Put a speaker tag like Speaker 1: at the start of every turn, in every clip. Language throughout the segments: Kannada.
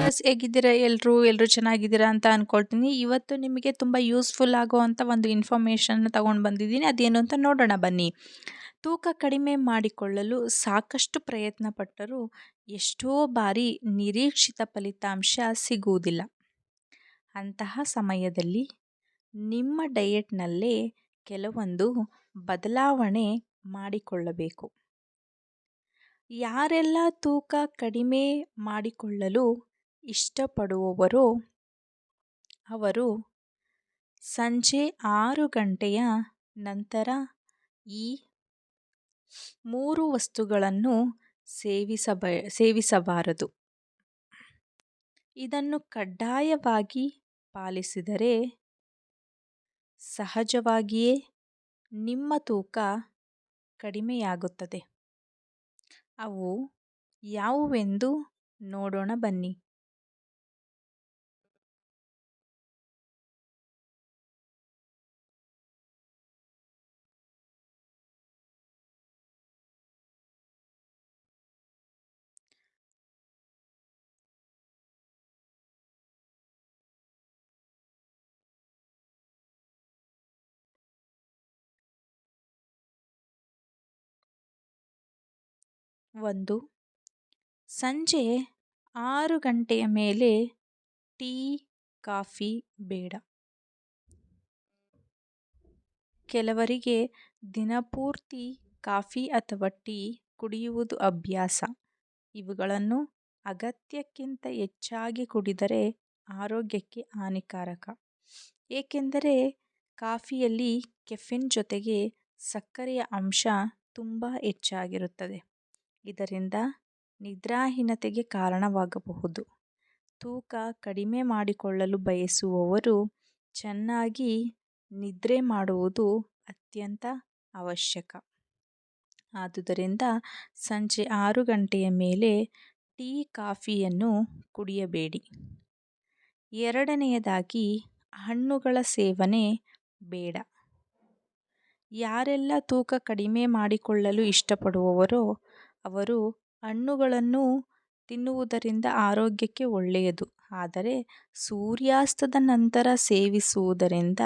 Speaker 1: ವ್ಯೂವರ್ಸ್ ಹೇಗಿದ್ದೀರಾ? ಎಲ್ಲರೂ ಎಲ್ಲರೂ ಚೆನ್ನಾಗಿದ್ದೀರಾ ಅಂತ ಅಂದ್ಕೊಳ್ತೀನಿ ಇವತ್ತು ನಿಮಗೆ ತುಂಬ ಯೂಸ್ಫುಲ್ ಆಗುವಂಥ ಒಂದು ಇನ್ಫಾರ್ಮೇಷನ್ ತಗೊಂಡು ಬಂದಿದ್ದೀನಿ. ಅದೇನು ಅಂತ ನೋಡೋಣ, ಬನ್ನಿ. ತೂಕ ಕಡಿಮೆ ಮಾಡಿಕೊಳ್ಳಲು ಸಾಕಷ್ಟು ಪ್ರಯತ್ನ ಪಟ್ಟರೂ ಎಷ್ಟೋ ಬಾರಿ ನಿರೀಕ್ಷಿತ ಫಲಿತಾಂಶ ಸಿಗುವುದಿಲ್ಲ. ಅಂತಹ ಸಮಯದಲ್ಲಿ ನಿಮ್ಮ ಡಯೆಟ್ನಲ್ಲೇ ಕೆಲವೊಂದು ಬದಲಾವಣೆ ಮಾಡಿಕೊಳ್ಳಬೇಕು. ಯಾರೆಲ್ಲ ತೂಕ ಕಡಿಮೆ ಮಾಡಿಕೊಳ್ಳಲು ಇಷ್ಟಪಡುವವರೋ ಅವರು ಸಂಜೆ ಆರು ಗಂಟೆಯ ನಂತರ ಈ ಮೂರು ವಸ್ತುಗಳನ್ನು ಸೇವಿಸಬ, ಸೇವಿಸಬಾರದು. ಇದನ್ನು ಕಡ್ಡಾಯವಾಗಿ ಪಾಲಿಸಿದರೆ ಸಹಜವಾಗಿಯೇ ನಿಮ್ಮ ತೂಕ ಕಡಿಮೆಯಾಗುತ್ತದೆ. ಅವು ಯಾವುವೆಂದು ನೋಡೋಣ ಬನ್ನಿ. ಒಂದು. ಸಂಜೆ ಆರು ಗಂಟೆಯ ಮೇಲೆ ಟೀ, ಕಾಫಿ ಬೇಡ. ಕೆಲವರಿಗೆ ದಿನಪೂರ್ತಿ ಕಾಫಿ ಅಥವಾ ಟೀ ಕುಡಿಯುವುದು ಅಭ್ಯಾಸ. ಇವುಗಳನ್ನು ಅಗತ್ಯಕ್ಕಿಂತ ಹೆಚ್ಚಾಗಿ ಕುಡಿದರೆ ಆರೋಗ್ಯಕ್ಕೆ ಹಾನಿಕಾರಕ. ಏಕೆಂದರೆ ಕಾಫಿಯಲ್ಲಿ ಕೆಫಿನ್ ಜೊತೆಗೆ ಸಕ್ಕರೆಯ ಅಂಶ ತುಂಬ ಹೆಚ್ಚಾಗಿರುತ್ತದೆ. ಇದರಿಂದ ನಿದ್ರಾಹೀನತೆಗೆ ಕಾರಣವಾಗಬಹುದು. ತೂಕ ಕಡಿಮೆ ಮಾಡಿಕೊಳ್ಳಲು ಬಯಸುವವರು ಚೆನ್ನಾಗಿ ನಿದ್ರೆ ಮಾಡುವುದು ಅತ್ಯಂತ ಅವಶ್ಯಕ. ಆದುದರಿಂದ ಸಂಜೆ ಆರು ಗಂಟೆಯ ಮೇಲೆ ಟೀ ಕಾಫಿಯನ್ನು ಕುಡಿಯಬೇಡಿ. ಎರಡನೆಯದಾಗಿ ಹಣ್ಣುಗಳ ಸೇವನೆ ಬೇಡ. ಯಾರೆಲ್ಲ ತೂಕ ಕಡಿಮೆ ಮಾಡಿಕೊಳ್ಳಲು ಇಷ್ಟಪಡುವವರೋ ಅವರು ಹಣ್ಣುಗಳನ್ನು ತಿನ್ನುವುದರಿಂದ ಆರೋಗ್ಯಕ್ಕೆ ಒಳ್ಳೆಯದು. ಆದರೆ ಸೂರ್ಯಾಸ್ತದ ನಂತರ ಸೇವಿಸುವುದರಿಂದ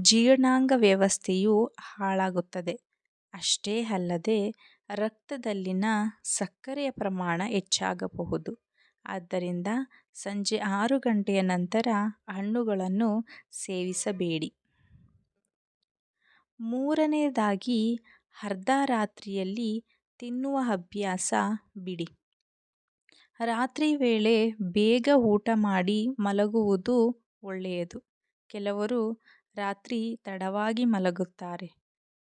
Speaker 1: ಜೀರ್ಣಾಂಗ ವ್ಯವಸ್ಥೆಯು ಹಾಳಾಗುತ್ತದೆ. ಅಷ್ಟೇ ಅಲ್ಲದೆ ರಕ್ತದಲ್ಲಿನ ಸಕ್ಕರೆಯ ಪ್ರಮಾಣ ಹೆಚ್ಚಾಗಬಹುದು. ಆದ್ದರಿಂದ ಸಂಜೆ ಆರು ಗಂಟೆಯ ನಂತರ ಹಣ್ಣುಗಳನ್ನು ಸೇವಿಸಬೇಡಿ. ಮೂರನೆಯದಾಗಿ ಅರ್ಧ ರಾತ್ರಿಯಲ್ಲಿ ತಿನ್ನುವ ಅಭ್ಯಾಸ ಬಿಡಿ. ರಾತ್ರಿ ವೇಳೆ ಬೇಗ ಊಟ ಮಾಡಿ ಮಲಗುವುದು ಒಳ್ಳೆಯದು. ಕೆಲವರು ರಾತ್ರಿ ತಡವಾಗಿ ಮಲಗುತ್ತಾರೆ.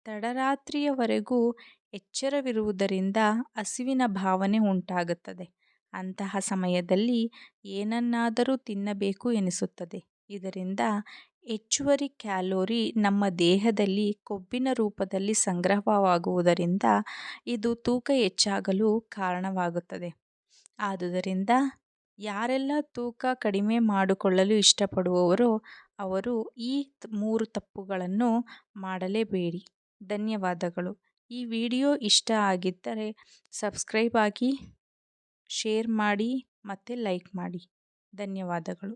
Speaker 1: ತಡರಾತ್ರಿಯವರೆಗೂ ಎಚ್ಚರವಿರುವುದರಿಂದ ಹಸಿವಿನ ಭಾವನೆ ಉಂಟಾಗುತ್ತದೆ. ಅಂತಹ ಸಮಯದಲ್ಲಿ ಏನನ್ನಾದರೂ ತಿನ್ನಬೇಕು ಎನಿಸುತ್ತದೆ. ಇದರಿಂದ ಹೆಚ್ಚುವರಿ ಕ್ಯಾಲೋರಿ ನಮ್ಮ ದೇಹದಲ್ಲಿ ಕೊಬ್ಬಿನ ರೂಪದಲ್ಲಿ ಸಂಗ್ರಹವಾಗುವುದರಿಂದ ಇದು ತೂಕ ಹೆಚ್ಚಾಗಲು ಕಾರಣವಾಗುತ್ತದೆ. ಆದುದರಿಂದ ಯಾರೆಲ್ಲ ತೂಕ ಕಡಿಮೆ ಮಾಡಿಕೊಳ್ಳಲು ಇಷ್ಟಪಡುವವರೋ ಅವರು ಈ ಮೂರು ತಪ್ಪುಗಳನ್ನು ಮಾಡಲೇಬೇಡಿ. ಧನ್ಯವಾದಗಳು. ಈ ವಿಡಿಯೋ ಇಷ್ಟ ಆಗಿದ್ದರೆ ಸಬ್ಸ್ಕ್ರೈಬ್ ಆಗಿ, ಶೇರ್ ಮಾಡಿ ಮತ್ತು ಲೈಕ್ ಮಾಡಿ. ಧನ್ಯವಾದಗಳು.